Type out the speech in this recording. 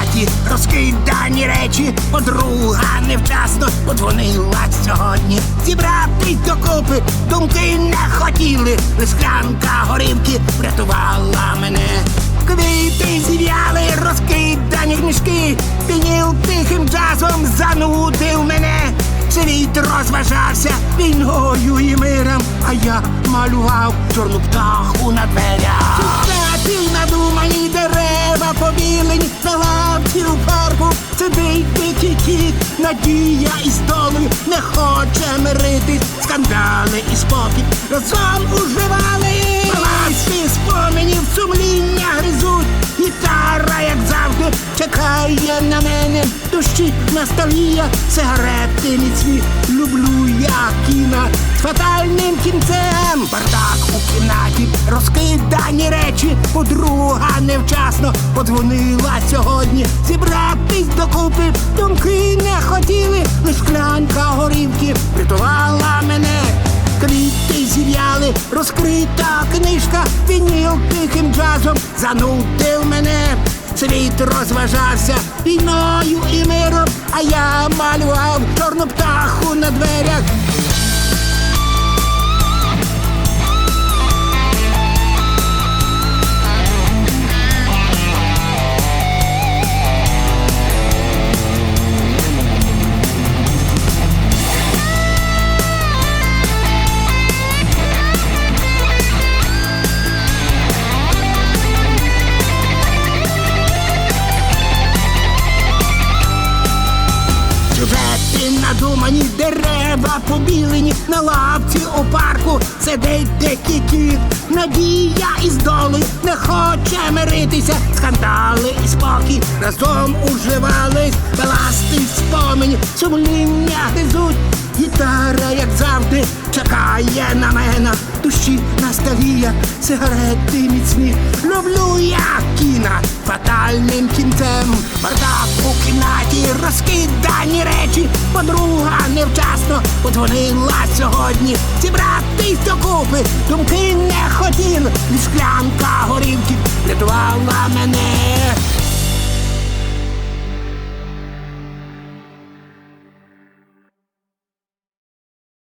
кімнаті розкидані речі, подруга невчасно подзвонила сьогодні. Зібратись докупи, думки не хотіли, склянка горівки врятувала мене. Квіти зів'яли, розкидані книжки, Вініл тихим джазом занудив мене. Світ розважався війною і миром, а я малював чорну птаху на дверях. Кстати, надумані дерева побілені надія і долею не хоче миритись. Скандали і спокій разом уживали. Паласки споменів сумління гризуть. Гітара, як завжди, чекає на мене. Дощі, ностальгія, сигарети міцні. Люблю я кіно з фатальним кінцем. Бардак у кімнаті, розкидані речі. Подруга невчасно подзвонила сьогодні. Лиш клянька горівки врятувала мене. Квіти зів'яли, розкрита книжка, вініл тихим джазом занудив мене. Світ розважався війною і миром, а я малював чорну птаху на дверях. Надумані дерева побілені на лавці у парку сидить дикий кіт. Надія із доли не хоче миритися. Скандали і спокій разом уживались, баласти спомені, сумління гризуть. Гітара, як завжди, чекає на мене. Душі ностальгія, сигарети міцні. Люблю я кіна фатальним кінцем. Бардак розкидані речі. Подруга невчасно подзвонила сьогодні. Зібратись докупи, думки не хотів врятувала мене.